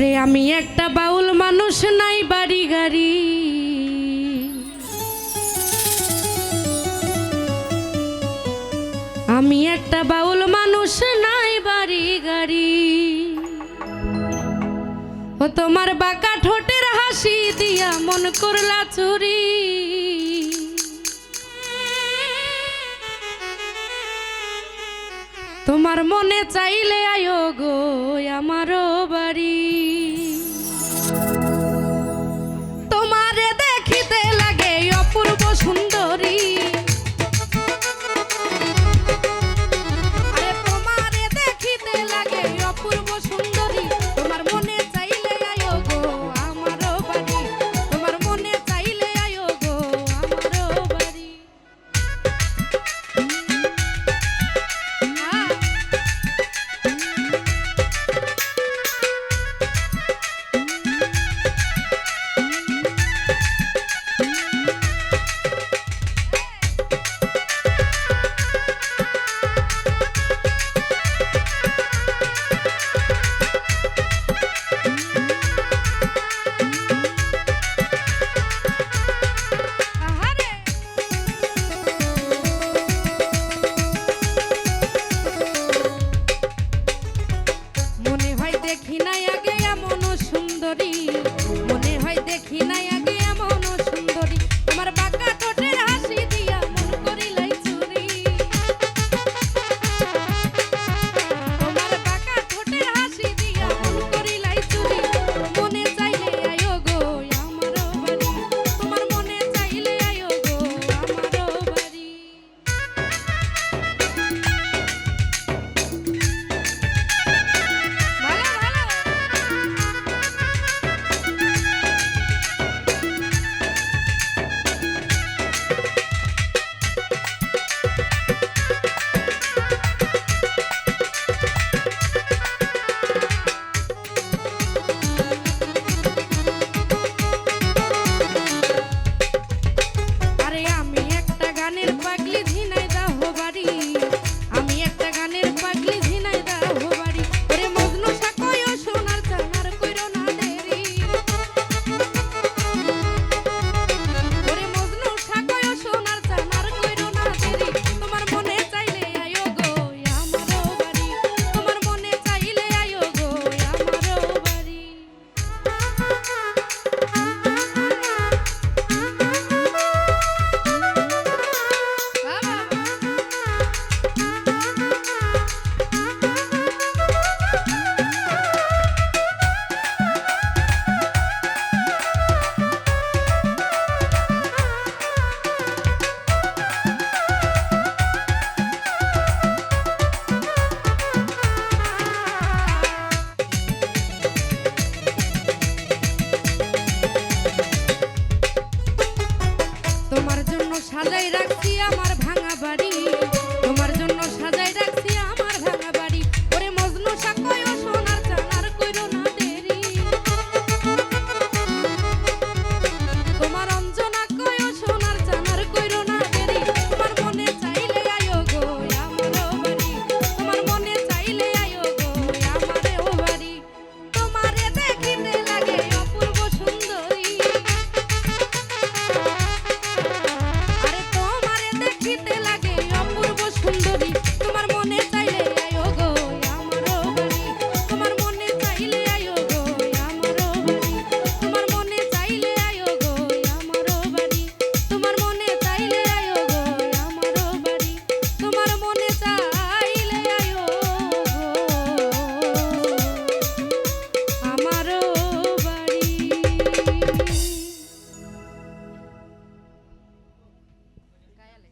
ওরে আমি একটা বাউল মানুষ, নাই বাড়ি গাড়ি। আমি একটা বাউল মানুষ, নাই বাড়ি গাড়ি। ও তোমার বাঁকা ঠোঁটের হাসি দিয়া মন করলা চুরি তোমার মনে চাইলে আয়ো গো আমারও।